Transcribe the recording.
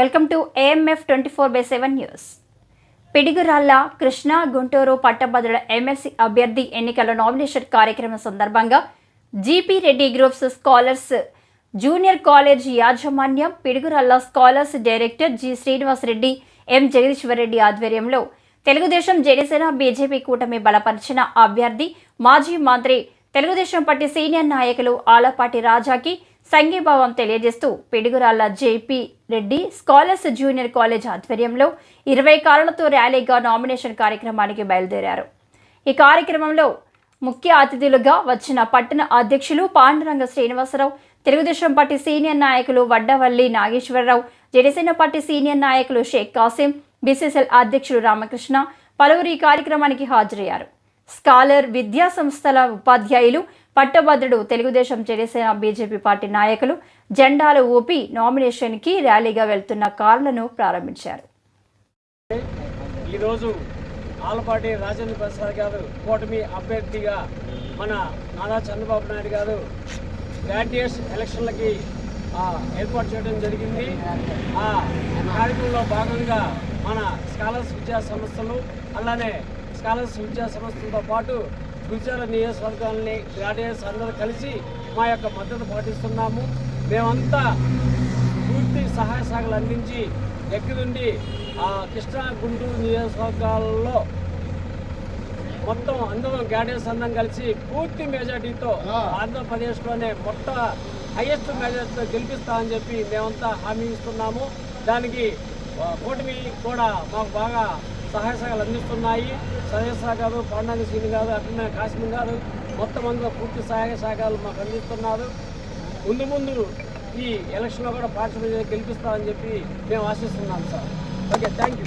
Welcome to AMF twenty four by seven news. Piduguralla Krishna Guntur పట్టభద్రుల MLC అభ్యర్థి ఎన్నికల nomination కార్యక్రమం సందర్భంగా GP Reddy groups scholars junior college యాజమాన్యం Piduguralla scholars director G Srinivas Reddy M Jagadishwar Reddy ఆధ్వర్యంలో Telugu Desam Janasena BJP కూటమి బలపరిచిన అభ్యర్థి మాజీ మంత్రి తెలుగుదేశం పార్టీ సీనియర్ నాయకులు ఆలపాటి రాజాకి సంఘీభావం తెలియజేస్తూ Piduguralla JP Reddy scholars junior college ఆధ్వర్యంలో ఇరవై కారులతో ర్యాలీగా నామినేషన్ కార్యక్రమానికి బయలుదేరారు. ఈ కార్యక్రమంలో ముఖ్య అతిథులుగా వచ్చిన పట్టణ అధ్యక్షులు పాండురంగ శ్రీనివాసరావు తెలుగుదేశం పార్టీ సీనియర్ నాయకులు వడ్డవల్లి నాగేశ్వరరావు జనసేన పార్టీ సీనియర్ నాయకులు షేక్ కాసిం బీసీసీఎల్ అధ్యక్షులు రామకృష్ణ పలువురు ఈ కార్యక్రమానికి హాజరయ్యారు. స్కాలర్ విద్యా సంస్థల ఉపాధ్యాయులు పట్టభద్రుడు తెలుగుదేశం జనసేన బీజేపీ పార్టీ నాయకులు జెండాలు ఊపి నామినేషన్కి ర్యాలీగా వెళ్తున్న కార్లను ప్రారంభించారు. ఈరోజు ఆలపాటి రాజేంద్ర ప్రసాద్ గారు కూటమి అభ్యర్థిగా మన నారా చంద్రబాబు నాయుడు గారు గ్రాడ్యుయేట్స్ ఎలక్షన్లకి ఏర్పాటు చేయడం జరిగింది. ఆ కార్యక్రమంలో భాగంగా మన స్కాలర్స్ విద్యా సంస్థలు అలానే స్కాలర్స్ విద్యా సంస్థలతో పాటు గుజరాల నియోజకవర్గాలని గ్రాడ్యుయేట్స్ అందరూ కలిసి మా యొక్క మద్దతు పాటిస్తున్నాము. మేమంతా పూర్తి సహాయ సహకారాలు అందించి దగ్గరుండి ఆ కృష్ణా గుంటూరు నియోజకవర్గాల్లో మొత్తం అందరం గ్యాడెన్స్ అందరం కలిసి పూర్తి మెజార్టీతో ఆంధ్రప్రదేశ్లోనే మొట్ట హైయెస్ట్ మెజార్టీతో గెలిపిస్తామని చెప్పి మేమంతా హామీ ఇస్తున్నాము. దానికి కూటమి కూడా మాకు బాగా సహాయ సహాయాలు అందిస్తున్నాయి. సహాయ గారు పాండాంగ సీని గారు అట్లనే కాశ్మీర్ గారు మొత్తం అందులో పూర్తి సహాయ సహకారాలు మాకు అందిస్తున్నారు. ముందు ముందు ఈ ఎలక్షన్లో కూడా పార్టిసిపేట్ గెలిపిస్తామని చెప్పి మేము ఆశిస్తున్నాం సార్. Okay thank you